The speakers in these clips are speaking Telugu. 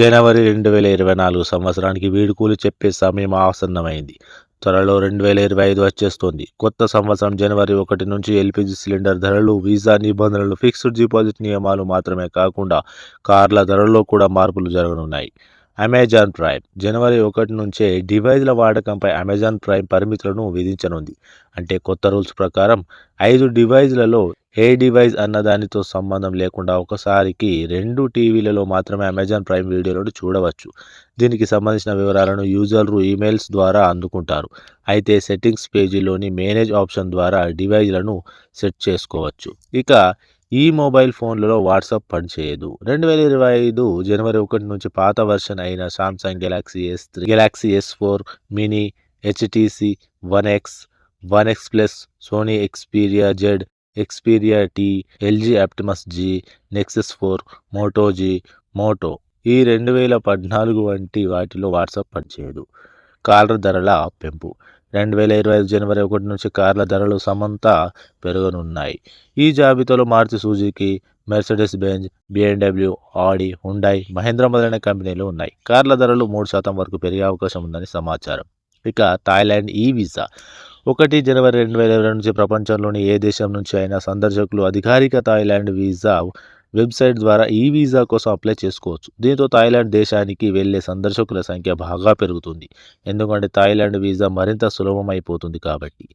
జనవరి రెండు వేల ఇరవై నాలుగు సంవత్సరానికి వీడుకూలు చెప్పే సమయం ఆసన్నమైంది. త్వరలో రెండు వేల ఇరవై ఐదు వచ్చేస్తోంది. కొత్త సంవత్సరం జనవరి ఒకటి నుంచి ఎల్పిజి సిలిండర్ ధరలు వీసా నిబంధనలు ఫిక్స్డ్ డిపాజిట్ నియమాలు మాత్రమే కాకుండా కార్ల ధరల్లో కూడా మార్పులు జరగనున్నాయి. అమెజాన్ ప్రైమ్ జనవరి ఒకటి నుంచే డివైజ్ల వాడకంపై అమెజాన్ ప్రైమ్ పరిమితులను విధించనుంది. అంటే కొత్త రూల్స్ ప్రకారం ఐదు డివైజ్లలో ఏ డివైస్ అన్న దానితో సంబంధం లేకుండా ఒకసారికి రెండు టీవీలలో మాత్రమే అమెజాన్ ప్రైమ్ వీడియోలను చూడవచ్చు. దీనికి సంబంధించిన వివరాలను యూజర్లు ఈమెయిల్స్ ద్వారా అందుకుంటారు. అయితే సెట్టింగ్స్ పేజీలోని మేనేజ్ ఆప్షన్ ద్వారా డివైజ్లను సెట్ చేసుకోవచ్చు. ఇక ఈ మొబైల్ ఫోన్లలో వాట్సాప్ పనిచేయదు. రెండు వేల ఇరవై ఐదు జనవరి ఒకటి నుంచి పాత వర్షన్ అయిన Samsung Galaxy S three Galaxy S four mini HTC one X one X plus Sony Xperia Z Xperia T LG Optimus G Nexus four Moto G Moto E రెండు వేల పద్నాలుగు వంటి వాటిలో వాట్సాప్ పనిచేయదు. కార్ల ధరల పెంపు. రెండు వేల ఇరవై ఐదు జనవరి ఒకటి నుంచి కార్ల ధరలు సమంత పెరగనున్నాయి. ఈ జాబితాలో Maruti Suzuki Mercedes Benz BMW Audi Hyundai Mahindra మొదలైన కంపెనీలు ఉన్నాయి. కార్ల ధరలు మూడు శాతం వరకు పెరిగే అవకాశం ఉందని సమాచారం. ఇక థాయిలాండ్ ఈ వీసా. ఒకటి జనవరి రెండు వేల ఇరవై నుంచి ప్రపంచంలోని ఏ దేశం నుంచి అయినా సందర్శకులు అధికారిక థాయిలాండ్ వీసా వెబ్సైట్ ద్వారా ఈ వీసా కోసం అప్లై చేసుకోవచ్చు. దీంతో థాయిలాండ్ దేశానికి వెళ్ళే సందర్శకుల సంఖ్య బాగా పెరుగుతుంది. ఎందుకంటే థాయిలాండ్ వీసా మరింత సులభం అయిపోతుంది కాబట్టి.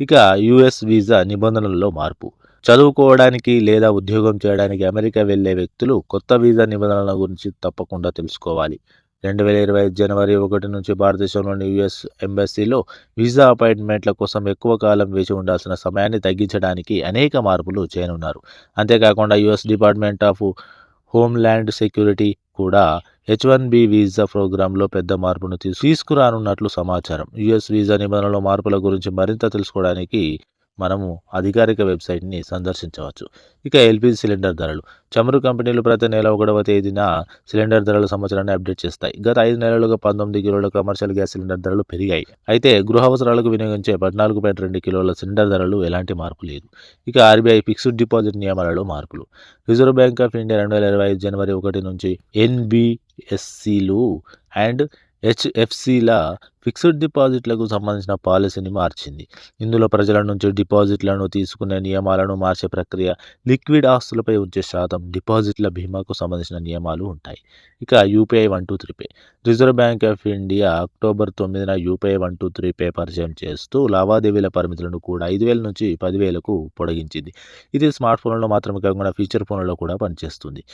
ఇక యుఎస్ వీసా నిబంధనల్లో మార్పు. చదువుకోవడానికి లేదా ఉద్యోగం చేయడానికి అమెరికా వెళ్ళే వ్యక్తులు కొత్త వీసా నిబంధనల గురించి తప్పకుండా తెలుసుకోవాలి. రెండు వేల ఇరవై ఐదు జనవరి ఒకటి నుంచి భారతదేశంలోని యుఎస్ ఎంబసీలో వీసా అపాయింట్మెంట్ల కోసం ఎక్కువ కాలం వేచి ఉండాల్సిన సమయాన్ని తగ్గించడానికి అనేక మార్పులు చేయనున్నారు. అంతేకాకుండా US department of homeland security కూడా హెచ్ వన్ బి వీసా ప్రోగ్రాంలో పెద్ద మార్పును తీసుకురానున్నట్లు సమాచారం. యుఎస్ వీసా నిబంధనల మార్పుల గురించి మరింత తెలుసుకోవడానికి మనము అధికారిక వెబ్సైట్ని సందర్శించవచ్చు. ఇక ఎల్పిజి సిలిండర్ ధరలు. చమురు కంపెనీలు ప్రతి నెల ఒకటవ తేదీన సిలిండర్ ధరల సంవత్సరాన్ని అప్డేట్ చేస్తాయి. గత ఐదు నెలలుగా పంతొమ్మిది కిలోల కమర్షియల్ గ్యాస్ సిలిండర్ ధరలు పెరిగాయి. అయితే గృహ అవసరాలకు వినియోగించే పద్నాలుగు పాయింట్ రెండు కిలోల సిలిండర్ ధరలు ఎలాంటి మార్పు లేదు. ఇక ఆర్బీఐ ఫిక్స్డ్ డిపాజిట్ నియమాలలో మార్పులు. రిజర్వ్ బ్యాంక్ ఆఫ్ ఇండియా రెండు వేల ఇరవై ఐదు జనవరి ఒకటి నుంచి ఎన్బిఎస్సిలు అండ్ హెచ్ఎఫ్సిల ఫిక్స్డ్ డిపాజిట్లకు సంబంధించిన పాలసీని మార్చింది. ఇందులో ప్రజల నుంచి డిపాజిట్లను తీసుకునే నియమాలను మార్చే ప్రక్రియ లిక్విడ్ ఆస్తులపై వచ్చే శాతం డిపాజిట్ల బీమాకు సంబంధించిన నియమాలు ఉంటాయి. ఇక UPI one two three pay. Reserve Bank of India October తొమ్మిదిన UPI one two three pay పరిచయం చేస్తూ లావాదేవీల పరిమితులను కూడా ఐదు వేల నుంచి పదివేలకు పొడిగించింది. ఇది స్మార్ట్ ఫోన్లలో మాత్రమే కాకుండా ఫీచర్ ఫోన్లలో కూడా పనిచేస్తుంది.